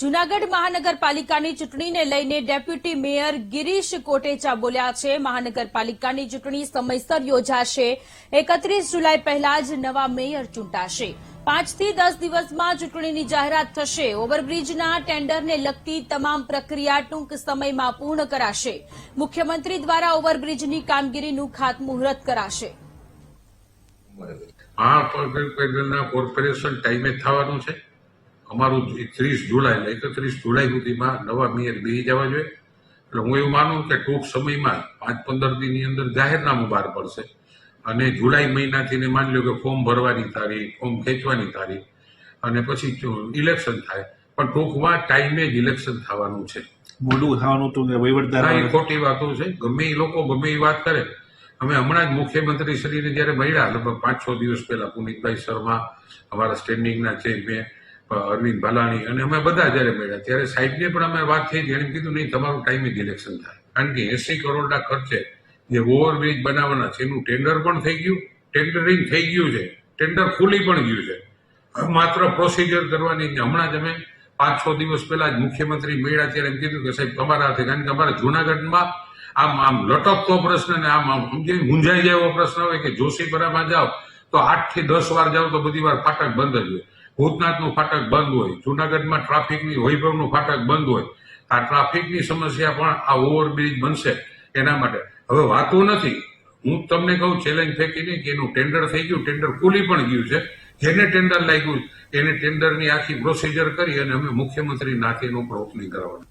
જૂનાગઢ મહાનગરપાલિકાની ચૂંટણીને લઈને ડેપ્યુટી મેયર ગિરીશ કોટેચા બોલ્યા છે. મહાનગરપાલિકાની ચૂંટણી સમયસર યોજાશે. એકત્રીસ જુલાઈ પહેલા જ નવા મેયર ચૂંટાશે. પાંચથી દસ દિવસમાં ચૂંટણીની જાહેરાત થશે. ઓવરબ્રિજના ટેન્ડરને લગતી તમામ પ્રક્રિયા ટૂંક સમયમાં પૂર્ણ કરાશે. મુખ્યમંત્રી દ્વારા ઓવરબ્રિજની કામગીરીનું ખાતમુહૂર્ત કરાશે. આ કોર્પોરેશન ટાઈમે થવાનું છે. અમારું ત્રીસ જુલાઈ એકત્રીસ જુલાઈ સુધીમાં નવા મેયર બેસી જવા જોઈએ. એટલે હું એવું માનું કે ટૂંક સમયમાં પાંચ પંદર દિનની અંદર જાહેરનામું બહાર પડશે. અને જુલાઈ મહિનાથી ને માની લો કે ફોર્મ ભરવાની તારીખ ફોર્મ ખેંચવાની તારીખ અને પછી ઇલેક્શન થાય. પણ ટૂંકમાં ટાઈમે જ ઇલેક્શન થવાનું છે. મોડું થવાનું હતું વહીવટદાર ખોટી વાતો છે. ગમે એ લોકો ગમે એ વાત કરે. અમે હમણાં જ મુખ્યમંત્રી શ્રીને જયારે મળ્યા લગભગ પાંચ છ દિવસ પહેલા પુનિતભાઈ શર્મા અમારા સ્ટેન્ડિંગના ચેરમેન અરવિંદ ભલાણી અને અમે બધા જયારે મળ્યા, ત્યારે સાહેબને પણ અમે વાત થઈ હતી એણે કીધું, નહીં, તમારું ટાઈમે જ ઇલેક્શન થાય. કારણ કે એસી કરોડના ખર્ચે જે ઓવરબ્રિજ બનાવવાના છે, એનું ટેન્ડર પણ થઈ ગયું ટેન્ડરિંગ થઈ ગયું છે ટેન્ડર ખુલી પણ ગયું છે. માત્ર પ્રોસિજર કરવાની હમણાં જ અમે પાંચ છ દિવસ પહેલા જ મુખ્યમંત્રી મળ્યા ત્યારે એમ કીધું કે, સાહેબ, તમારા હાથે, કારણ કે અમારા જુનાગઢમાં આમ આમ લટકતો પ્રશ્ન ને આમ આમ મૂંઝાઈ જાય એવો પ્રશ્ન હોય કે જોશીપરામાં જાઓ, તો આઠથી દસ વાર જાઓ તો બધી વાર ફાટક બંધ જ હોય. ભૂતનાથનું ફાટક બંધ હોય, જુનાગઢમાં ટ્રાફિકની વૈભવનું ફાટક બંધ હોય આ ટ્રાફિકની સમસ્યા પણ આ ઓવરબ્રિજ બનશે એના માટે. હવે વાતો નથી. હું તમને કહું ચેલેન્જ ફેંકી નહીં કે એનું ટેન્ડર થઈ ગયું ટેન્ડર ખુલી પણ ગયું છે. જેને ટેન્ડર લાગ્યું, એને ટેન્ડરની આખી પ્રોસિજર કરી અને અમે મુખ્યમંત્રી નાખીનો પણ ઓપનિંગ કરાવવાનું.